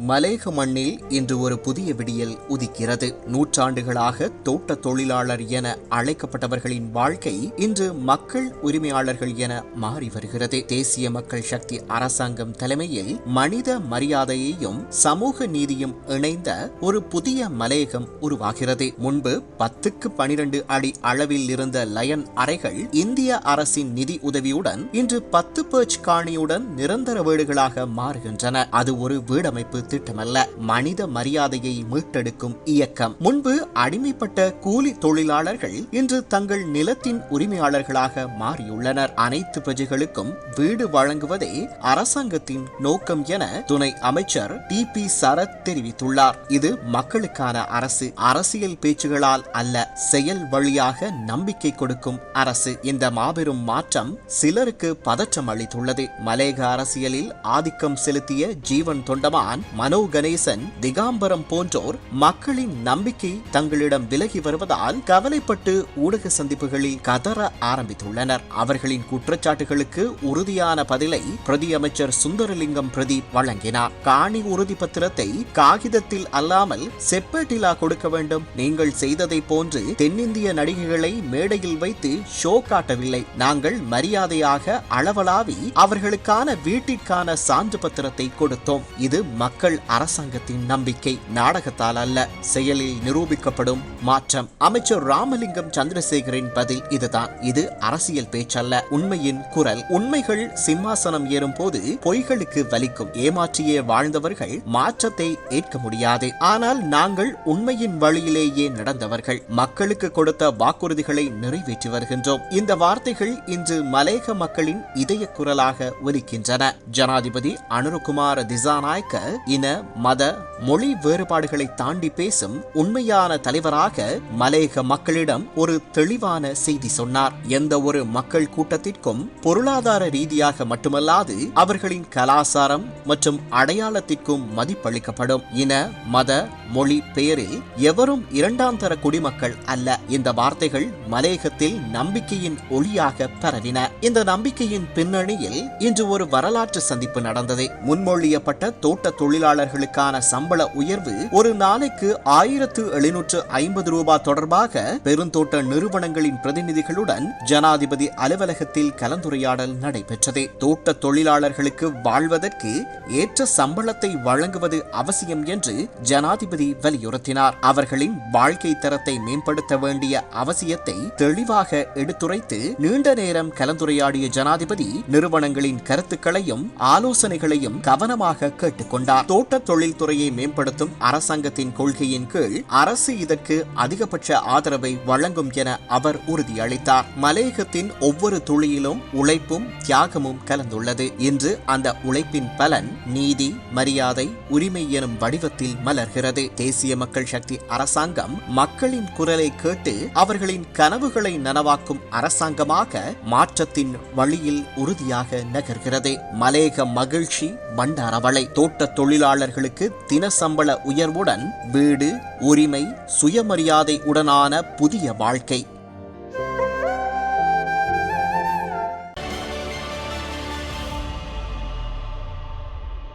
மலேக மண்ணில் இன்று ஒரு புதிய விடியல் உதிக்கிறது. நூற்றாண்டுகளாக தோட்ட தொழிலாளர் என அழைக்கப்பட்டவர்களின் வாழ்க்கை இன்று மக்கள் உரிமையாளர்கள் என மாறி வருகிறது. தேசிய மக்கள் சக்தி அரசாங்கம் தலைமையில் மனித மரியாதையையும் சமூக நீதியும் இணைந்த ஒரு புதிய மலையகம் உருவாகிறது. முன்பு பத்துக்கு பனிரெண்டு அடி அளவில் இருந்த லயன் அறைகள் இந்திய அரசின் நிதி உதவியுடன் இன்று பத்து பேர்ச் காணியுடன் நிரந்தர வீடுகளாக மாறுகின்றன. அது ஒரு வீடமைப்பு திட்டமல்ல மனித மரியாதையை மீட்டெடுக்கும் இயக்கம். முன்பு அடிமைப்பட்ட கூலி தொழிலாளர்கள் இன்று தங்கள் நிலத்தின் உரிமையாளர்களாக மாறியுள்ளனர். அனைத்து பிரஜைகளுக்கும் வீடு வழங்குவதே அரசாங்கத்தின் நோக்கம் என துணை அமைச்சர் டி பி சரத் தெரிவித்துள்ளார். இது மக்களுக்கான அரசு. அரசியல் பேச்சுகளால் அல்ல செயல் வழியாக நம்பிக்கை கொடுக்கும் அரசு. இந்த மாபெரும் மாற்றம் சிலருக்கு பதற்றம் அளித்துள்ளது. மலேக அரசியலில் ஆதிக்கம் செலுத்திய ஜீவன் தொண்டமான் மனோ கணேசன் திகாம்பரம் போன்றோர் மக்களின் நம்பிக்கை தங்களிடம் விலகி வருவதால் கவலைப்பட்டு ஊடக சந்திப்புகளில் கதற ஆரம்பித்துள்ளனர். அவர்களின் குற்றச்சாட்டுகளுக்கு உறுதியான பதிலை பிரதி அமைச்சர் சுந்தரலிங்கம் பிரதீப் வழங்கினார். காணி உறுதி பத்திரத்தை காகிதத்தில் அல்லாமல் செப்பேட்டிலா கொடுக்க வேண்டும். நீங்கள் செய்ததை போன்று தென்னிந்திய நடிகைகளை மேடையில் வைத்து ஷோ காட்டவில்லை. நாங்கள் மரியாதையாக அளவலாவி அவர்களுக்கான வீட்டிற்கான சான்று பத்திரத்தை கொடுத்தோம். இது மக்கள் மக்கள் அரசாங்கத்தின் நம்பிக்கை நாடகத்தால் அல்ல செயலில் நிரூபிக்கப்படும் மாற்றம். அமைச்சர் ராமலிங்கம் சந்திரசேகரின் பதில் இதுதான். இது அரசியல் பேச்சல்ல உண்மையின் குரல். உண்மைகள் சிம்மாசனம் ஏறும் போது பொய்களுக்கு வலிக்கும். ஏமாற்றியே வாழ்ந்தவர்கள் மாற்றத்தை ஏற்க முடியாது. ஆனால் நாங்கள் உண்மையின் வழியிலேயே நடந்தவர்கள். மக்களுக்கு கொடுத்த வாக்குறுதிகளை நிறைவேற்றி வருகின்றோம். இந்த வார்த்தைகள் இன்று மலேக மக்களின் இதய குரலாக ஒலிக்கின்றன. ஜனாதிபதி அனுருகுமார் திசாநாயக்க இன மத மொழி வேறுபாடுகளை தாண்டி பேசும் உண்மையான தலைவராக மலேக மக்களிடம் ஒரு தெளிவான செய்தி சொன்னார். எந்த ஒரு மக்கள் கூட்டத்திற்கும் பொருளாதார ரீதியாக மட்டுமல்லாது அவர்களின் கலாசாரம் மற்றும் அடையாளத்திற்கும் மதிப்பளிக்கப்படும். இன மத மொழி பெயரில் எவரும் இரண்டாம் தர குடிமக்கள் அல்ல இந்த வார்த்தைகள் மலேகத்தில் நம்பிக்கையின் ஒளியாக பரவின. இந்த நம்பிக்கையின் பின்னணியில் இன்று ஒரு வரலாற்று சந்திப்பு நடந்தது. முன்மொழியப்பட்ட தோட்ட தொழில் தொழிலாளர்களுக்கான சம்பள உயர்வு ஒரு நாளைக்கு ஆயிரத்து எழுநூற்று ஐம்பது ரூபாய் தொடர்பாக பெருந்தோட்ட நிறுவனங்களின் பிரதிநிதிகளுடன் ஜனாதிபதி அலுவலகத்தில் கலந்துரையாடல் நடைபெற்றது. தோட்ட தொழிலாளர்களுக்கு வாழ்வதற்கு ஏற்ற சம்பளத்தை வழங்குவது அவசியம் என்று ஜனாதிபதி வலியுறுத்தினார். அவர்களின் வாழ்க்கை தரத்தை மேம்படுத்த வேண்டிய அவசியத்தை தெளிவாக எடுத்துரைத்து நீண்ட நேரம் கலந்துரையாடிய ஜனாதிபதி நிறுவனங்களின் கருத்துக்களையும் ஆலோசனைகளையும் கவனமாக கேட்டுக்கொண்டார். தோட்ட தொழில்துறையை மேம்படுத்தும் அரசாங்கத்தின் கொள்கையின் கீழ் அரசு இதற்கு அதிகபட்ச ஆதரவை வழங்கும் என அவர் உறுதியளித்தார். மலையகத்தின் ஒவ்வொரு துளியிலும் உழைப்பும் தியாகமும் கலந்துள்ளது. இன்று அந்த உழைப்பின் பலன் நீதி மரியாதை உரிமை எனும் வடிவத்தில் மலர்கிறது. தேசிய மக்கள் சக்தி அரசாங்கம் மக்களின் குரலை கேட்டு அவர்களின் கனவுகளை நனவாக்கும் அரசாங்கமாக மாற்றத்தின் வழியில் உறுதியாக நகர்கிறது. மலேக மகிழ்ச்சி பண்டாரவளை தோட்ட தொழிலாளர்களுக்கு தின சம்பள உயர்வுடன் வீடு உரிமை சுயமரியாதை உடனான புதிய வாழ்க்கை.